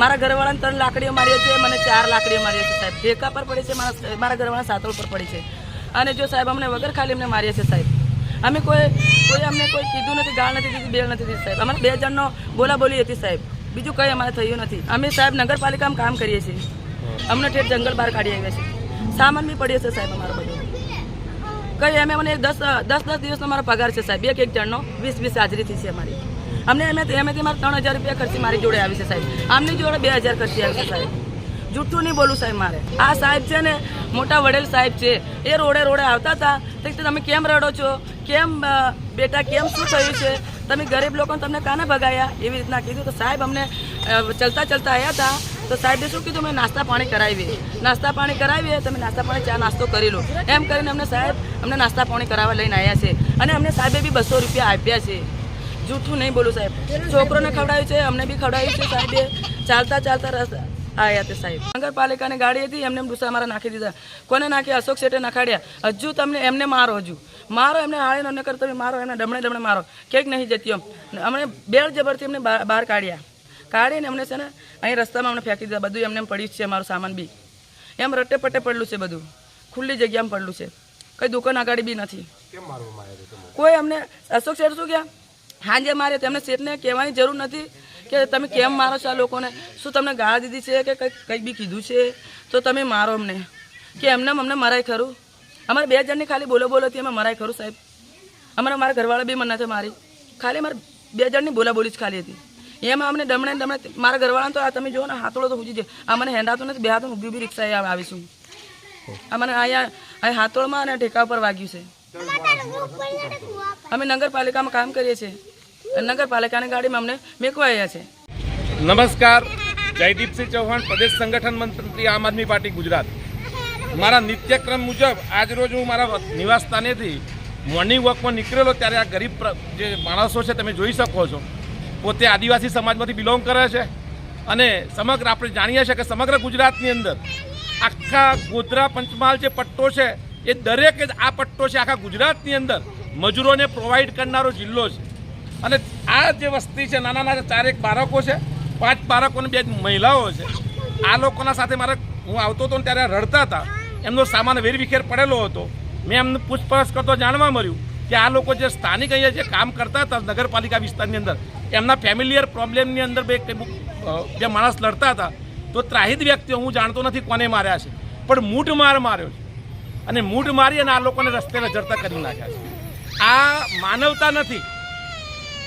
મારા ઘરવાળાને ત્રણ લાકડીઓ મારી છે મને ચાર લાકડીઓ મારી છે સાહેબ. ઠેકા પર પડી છે, મારા મારા ઘરવાળા સાતોળ પર પડી છે. અને જો સાહેબ અમને વગર ખાલી અમને મારીએ છે સાહેબ. અમે કોઈ કોઈ અમને કોઈ કીધું નથી, ગાળ નથી દીધી, બેલ નથી દીધી સાહેબ. અમારે બે જણનો બોલાબોલી હતી સાહેબ. બીજું કંઈ અમારે થયું નથી. અમે સાહેબ નગરપાલિકામાં કામ કરીએ છીએ. અમને ઠેઠ જંગલ બહાર કાઢી આવ્યા છે. સામાન બી પડ્યો છે સાહેબ અમારો બધો. કઈ અમે મને દસ દસ દસ દિવસનો મારો પગાર છે સાહેબ. એક એક જણનો વીસ વીસ હાજરી થઈ છે અમારી. અમને એમ એમાંથી મારે ત્રણ હજાર રૂપિયા ખર્ચી મારી જોડે આવી છે સાહેબ. આમની જોડે બે હજાર ખર્ચી આવી છે સાહેબ. જૂઠું નહીં બોલું સાહેબ મારે. આ સાહેબ છે ને મોટા વડેલ સાહેબ છે. એ રોડે રોડે આવતા હતા. તો તમે કેમ રડો છો? કેમ બેટા, કેમ શું થયું છે? તમે ગરીબ લોકોને તમને કાને ભગાયા? એવી રીતના કીધું તો સાહેબ અમને ચલતા ચલતા આવ્યા હતા. તો સાહેબે શું કીધું? મેં નાસ્તા પાણી કરાવીએ નાસ્તા પાણી કરાવીએ તમે નાસ્તા પાણી, ચા, નાસ્તો કરી લો. એમ કરીને અમને સાહેબ, અમને નાસ્તા પાણી કરાવવા લઈને આવ્યા છે. અને અમને સાહેબે બી બસો રૂપિયા આપ્યા છે. જૂઠું નહીં બોલું સાહેબ. છોકરોને ખવડાવ્યું છે અમને બી ખવડાવ્યું છે સાહેબે ચાલતા ચાલતા રસ્તા આયા તે સાહેબ. નગરપાલિકાની ગાડી હતી એમને એમ મારા નાખી દીધા. કોને નાખી? અશોક શેઠે નખાડ્યા. હજુ તમને એમને મારો હજુ. મારો એમને હાળે ન કરતો મારો એમને ડમણે ડમણે મારો. ક્યાંક નહીં જતી એમ. અમને બેળ જબરથી એમને બહાર કાઢ્યા. કાઢીને અમને છે ને અહીં રસ્તામાં અમને ફેંકી દીધા. બધું એમને પડ્યું છે મારું સામાન બી. એમ રટ્ટે પટ્ટે પડેલું છે બધું. ખુલ્લી જગ્યામાં પડેલું છે. કઈ દુકાન આગળ બી નથી. કોઈ અમને અશોક શેઠ શું ગયા હાંજે મારે તેમને શેઠને કહેવાની જરૂર નથી કે તમે કેમ મારો છો આ લોકોને? શું તમને ગાળ દીધી છે કે કંઈક કંઈક બી કીધું છે? તો તમે મારો અમને. કે એમને અમને મરાય ખરું? અમારે બે જણની ખાલી બોલો બોલોથી અમે મરાય ખરું સાહેબ? અમારે મારા ઘરવાળા બી મને નથી મારી. ખાલી મારે બે જણની બોલા બોલી જ ખાલી હતી. એમાં અમને ડમણે ને ડમણે મારા ઘરવાળાને તો આ તમે જુઓ ને હાથોડો તો હુજી છે આ મને હેંડાતો નથી, બે હાથ ઊભી બી રિક્ષાએ આવીશું. આ મને અહીંયા અહીં હાથોળમાં અને ઠેકા ઉપર વાગ્યું છે. અમે નગરપાલિકામાં કામ કરીએ છીએ. નગરપાલિકાની ગાડીમાં અમને મેકવાયા છે. નમસ્કાર. જયદીપસિંહ ચૌહાણ, પ્રદેશ સંગઠન મંત્રી, આમ આદમી પાર્ટી, ગુજરાત. મારા નિત્યક્રમ મુજબ આજરોજ હું મારા નિવાસ સ્થાનેથી મોર્નિંગ વોકમાં નીકળેલો ત્યારે આ ગરીબ જે માણસો છે તમે જોઈ શકો છો. પોતે આદિવાસી સમાજમાંથી બિલોંગ કરે છે અને સમગ્ર આપણે જાણીએ છીએ કે સમગ્ર ગુજરાતની અંદર આખા ગોધરા પંચમહાલ જે પટ્ટો છે એ દરેક આ પટ્ટો છે આખા ગુજરાતની અંદર મજૂરોને પ્રોવાઈડ કરનારો જિલ્લો છે. અને આ જે વસ્તી છે નાના નાના ચારેક બાળકો છે, પાંચ બાળકોને બે મહિલાઓ છે, આ લોકોના સાથે મારે હું આવતો હતો ત્યારે રડતા હતા. એમનો સામાન વેરવિખેર પડેલો હતો. મેં એમને પૂછપરછ કરતો જાણવા મળ્યું કે આ લોકો જે સ્થાનિક અહીંયા જે કામ કરતા હતા નગરપાલિકા વિસ્તારની અંદર, એમના ફેમિલિયર પ્રોબ્લેમની અંદર બે બે માણસ લડતા હતા. તો ત્રાહિત વ્યક્તિઓ, હું જાણતો નથી કોને માર્યા છે, પણ મૂઢ માર માર્યો છે. અને મૂઢ મારી અને આ લોકોને રસ્તે નજરતા કરી નાખ્યા છે. આ માનવતા નથી.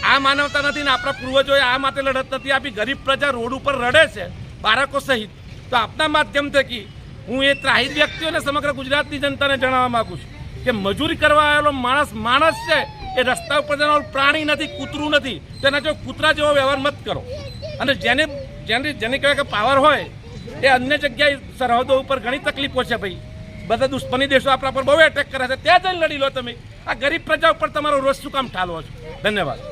આ માનવતા નથી ને આપણા પૂર્વજોએ આ માટે લડત નથી આપી. ગરીબ પ્રજા રોડ ઉપર રડે છે, બાળકો સહિત. તો આપના માધ્યમ થકી હું એ ત્રાહિત વ્યક્તિઓને સમગ્ર ગુજરાતની જનતાને જણાવવા માગું છું કે મજૂરી કરવા આવેલો માણસ માણસ છે, એ રસ્તા ઉપર જનાર પ્રાણી નથી, કૂતરું નથી. તેના જો કૂતરા જેવો વ્યવહાર મત કરો. અને જેને જેને જેને કહેવાય કે પાવર હોય, એ અન્ય જગ્યાએ સરહદો ઉપર ઘણી તકલીફો છે ભાઈ. બધા દુશ્મની દેશો આપણા પર બહુ એટેક કરે છે. ત્યાં જઈને લડી લો તમે. આ ગરીબ પ્રજા ઉપર તમારો રોજ શું કામ ઠાલવો છો? ધન્યવાદ.